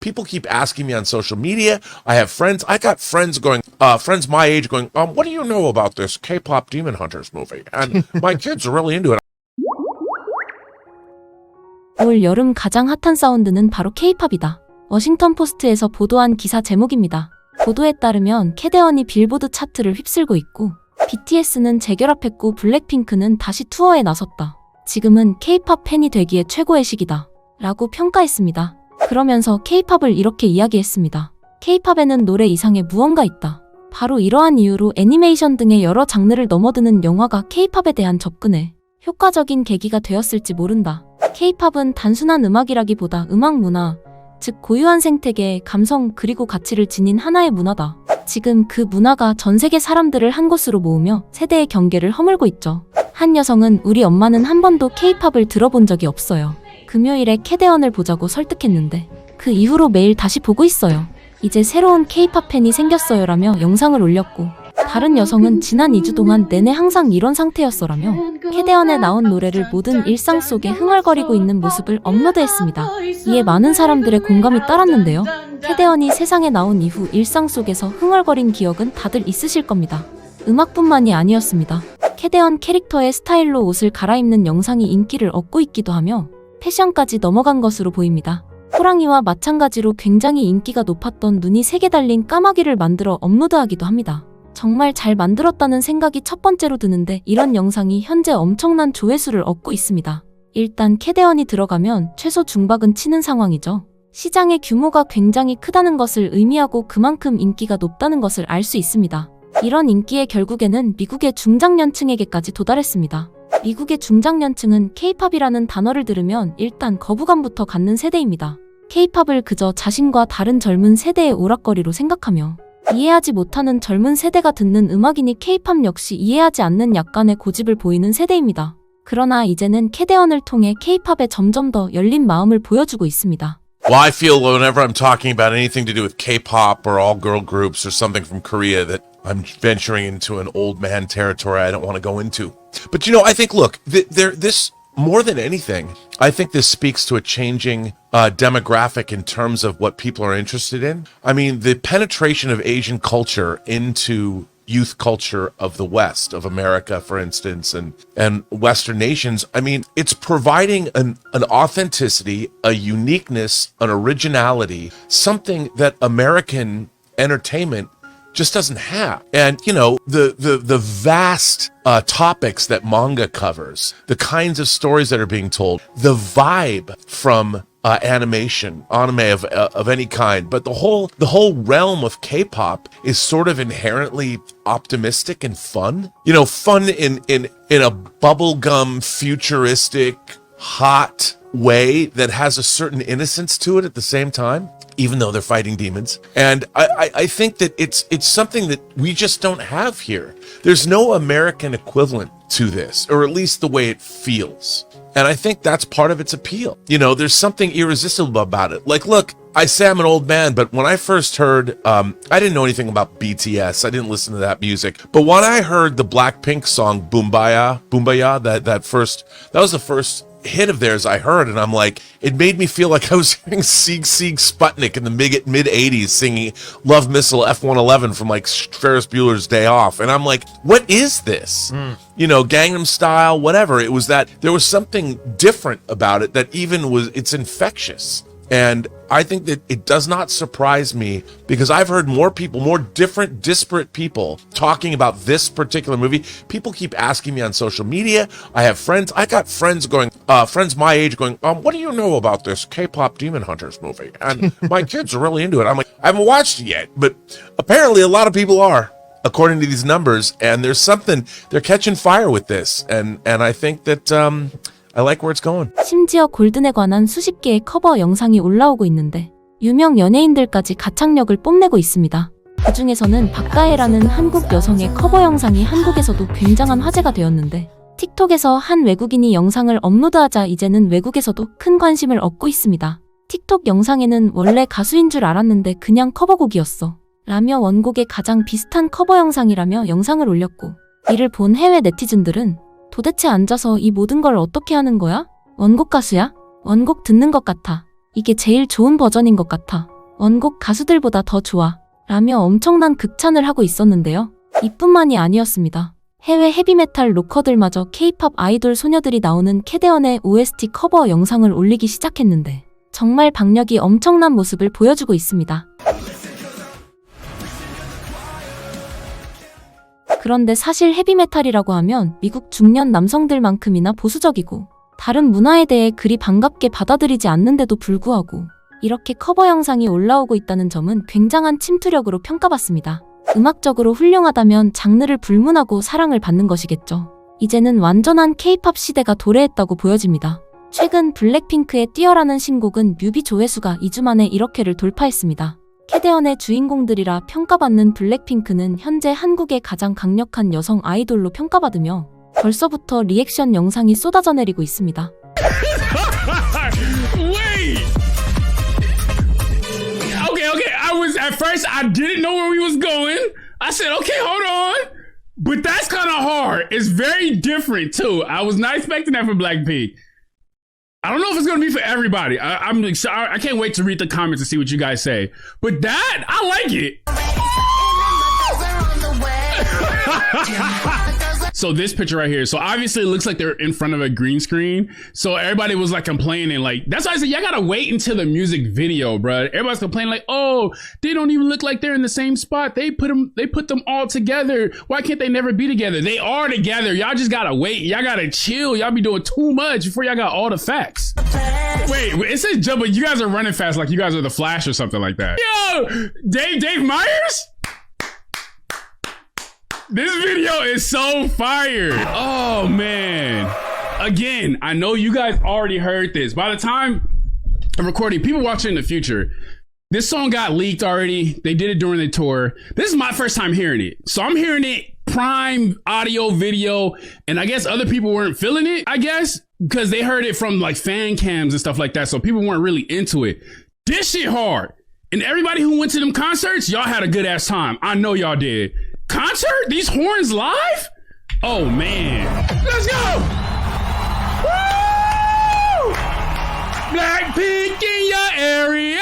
People keep asking me on social media. I have friends. I got friends going, uh, friends my age going, um, what do you know about this K-pop Demon Hunters movie? And my kids are really into it. 올 여름 가장 핫한 사운드는 바로 케이팝이다. 워싱턴 포스트에서 보도한 기사 제목입니다. 보도에 따르면 캐대언이 빌보드 차트를 휩쓸고 있고 BTS는 재결합했고 블랙핑크는 다시 투어에 나섰다. 지금은 케이팝 팬이 되기에 최고의 시기다. 라고 평가했습니다. 그러면서 케이팝을 이렇게 이야기했습니다. 케이팝에는 노래 이상의 무언가 있다. 바로 이러한 이유로 애니메이션 등의 여러 장르를 넘어드는 영화가 케이팝에 대한 접근에 효과적인 계기가 되었을지 모른다. 케이팝은 단순한 음악이라기보다 음악 문화, 즉 고유한 생태계, 감성 그리고 가치를 지닌 하나의 문화다. 지금 그 문화가 전 세계 사람들을 한 곳으로 모으며 세대의 경계를 허물고 있죠. 한 여성은 우리 엄마는 한 번도 케이팝을 들어본 적이 없어요. 금요일에 캐대언을 보자고 설득했는데 그 이후로 매일 다시 보고 있어요. 이제 새로운 케이팝 팬이 생겼어요라며 영상을 올렸고 다른 여성은 지난 2주 동안 내내 항상 이런 상태였어라며 캐대언에 나온 노래를 모든 일상 속에 흥얼거리고 있는 모습을 업로드했습니다. 이에 많은 사람들의 공감이 따랐는데요. 캐대언이 세상에 나온 이후 일상 속에서 흥얼거린 기억은 다들 있으실 겁니다. 음악뿐만이 아니었습니다. 캐대언 캐릭터의 스타일로 옷을 갈아입는 영상이 인기를 얻고 있기도 하며 패션까지 넘어간 것으로 보입니다. 호랑이와 마찬가지로 굉장히 인기가 높았던 눈이 세 개 달린 까마귀를 만들어 업로드하기도 합니다. 정말 잘 만들었다는 생각이 첫 번째로 드는데 이런 영상이 현재 엄청난 조회수를 얻고 있습니다. 일단 캐대언이 들어가면 최소 중박은 치는 상황이죠. 시장의 규모가 굉장히 크다는 것을 의미하고 그만큼 인기가 높다는 것을 알 수 있습니다. 이런 인기에 결국에는 미국의 중장년층에게까지 도달했습니다. 미국의 중장년층은 케이팝이라는 단어를 들으면 일단 거부감부터 갖는 세대입니다. 케이팝을 그저 자신과 다른 젊은 세대의 오락거리로 생각하며 이해하지 못하는 젊은 세대가 듣는 음악이니 케이팝 역시 이해하지 않는 약간의 고집을 보이는 세대입니다. 그러나 이제는 캐대언을 통해 케이팝에 점점 더 열린 마음을 보여주고 있습니다. Well, I feel whenever I'm talking about anything to do with K-pop or all girl groups or something from Korea that I'm venturing into an old man territory I don't want to go into. But you know, I think look, th- there this more than anything, I think this speaks to a changing uh, demographic in terms of what people are interested in. I mean, the penetration of Asian culture into youth culture of the West, of America, for instance, and and Western nations. I mean, it's providing an an authenticity, a uniqueness, an originality, something that American entertainment just doesn't have. And you know, the the the vast uh, topics that manga covers, the kinds of stories that are being told, the vibe from uh, animation, anime of uh, of any kind, but the whole the whole realm of K-pop is sort of inherently optimistic and fun. You know, fun in in in a bubblegum futuristic hot way that has a certain innocence to it at the same time even though they're fighting demons. And I, I, I think that it's it's something that we just don't have here. There's no american equivalent to this or at least the way it feels. And i think that's part of its appeal. You know there's something irresistible about it. Like look I say I'm an old man, but when I first heard, um, I didn't know anything about BTS. I didn't listen to that music. But when I heard the Blackpink song "Boombaya," "Boombaya," that that first, that was the first hit of theirs I heard, and I'm like, it made me feel like I was hearing Sieg Sieg Sputnik in the mid mid '80s singing "Love Missile" F111 from like Ferris Bueller's Day Off, and I'm like, what is this? Hmm. You know, Gangnam Style, whatever. It was that there was something different about it that even was it's infectious. And I think that it does not surprise me because I've heard more people, more different, disparate people talking about this particular movie. People keep asking me on social media. I have friends. I got friends going, uh, friends my age going, um, what do you know about this K-pop Demon Hunters movie? And my kids are really into it. I'm like, I haven't watched it yet, but apparently a lot of people are. According to these numbers, and there's something they're catching fire with this, and and I think that um, I like where it's going. 심지어 골든에 관한 수십 개의 커버 영상이 올라오고 있는데 유명 연예인들까지 가창력을 뽐내고 있습니다. 그 중에서는 박가혜라는 한국 여성의 커버 영상이 한국에서도 굉장한 화제가 되었는데 틱톡에서 한 외국인이 영상을 업로드하자 이제는 외국에서도 큰 관심을 얻고 있습니다. 틱톡 영상에는 원래 가수인 줄 알았는데 그냥 커버곡이었어. 라며 원곡에 가장 비슷한 커버 영상이라며 영상을 올렸고 이를 본 해외 네티즌들은 도대체 앉아서 이 모든 걸 어떻게 하는 거야? 원곡 가수야? 원곡 듣는 것 같아. 이게 제일 좋은 버전인 것 같아. 원곡 가수들보다 더 좋아. 라며 엄청난 극찬을 하고 있었는데요. 이뿐만이 아니었습니다. 해외 헤비메탈 로커들마저 케이팝 아이돌 소녀들이 나오는 캐데언의 OST 커버 영상을 올리기 시작했는데 정말 박력이 엄청난 모습을 보여주고 있습니다. 그런데 사실 헤비메탈이라고 하면 미국 중년 남성들만큼이나 보수적이고 다른 문화에 대해 그리 반갑게 받아들이지 않는데도 불구하고 이렇게 커버 영상이 올라오고 있다는 점은 굉장한 침투력으로 평가받습니다. 음악적으로 훌륭하다면 장르를 불문하고 사랑을 받는 것이겠죠. 이제는 완전한 케이팝 시대가 도래했다고 보여집니다. 최근 블랙핑크의 뛰어라는 신곡은 뮤비 조회수가 2주 만에 1억회를 돌파했습니다. 캐데언의 주인공들이라 평가받는 블랙핑크는 현재 한국의 가장 강력한 여성 아이돌로 평가받으며 벌써부터 리액션 영상이 쏟아져 내리고 있습니다. I don't know if it's gonna be for everybody. I, I'm excited. I can't wait to read the comments and see what you guys say. But that I like it. So this picture right here. So obviously it looks like they're in front of a green screen. So everybody was like complaining, like that's why I said y'all gotta wait until the music video, bro. Everybody's complaining like, oh, they don't even look like they're in the same spot. They put them, they put them all together. Why can't they never be together? They are together. Y'all just gotta wait. Y'all gotta chill. Y'all be doing too much before y'all got all the facts. Wait, it says jump, but you guys are running fast like you guys are the Flash or something like that. Yo, Dave, Dave Myers. This video is so fire. Oh man. Again, I know you guys already heard this. By the time I'm recording, people watching in the future, this song got leaked already. They did it during the tour. This is my first time hearing it. So I'm hearing it prime audio video, and I guess other people weren't feeling it, I guess, because they heard it from like fan cams and stuff like that. So people weren't really into it. This shit hard. And everybody who went to them concerts, y'all had a good ass time. I know y'all did. Concert? These horns live? Oh man. Let's go! Woo! Blackpink in your area!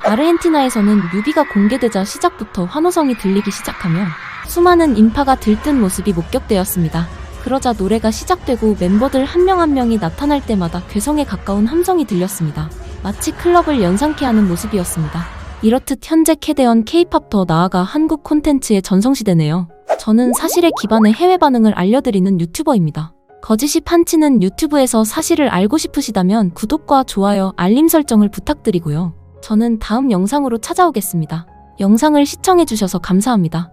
아르헨티나에서는 뮤비가 공개되자 시작부터 환호성이 들리기 시작하며 수많은 인파가 들뜬 모습이 목격되었습니다. 그러자 노래가 시작되고 멤버들 한 명 한 명이 나타날 때마다 괴성에 가까운 함성이 들렸습니다. 마치 클럽을 연상케 하는 모습이었습니다. 이렇듯 현재 캐대언 케이팝 더 나아가 한국 콘텐츠의 전성시대네요. 저는 사실에 기반의 해외 반응을 알려드리는 유튜버입니다. 거짓이 판치는 유튜브에서 사실을 알고 싶으시다면 구독과 좋아요, 알림 설정을 부탁드리고요. 저는 다음 영상으로 찾아오겠습니다. 영상을 시청해주셔서 감사합니다.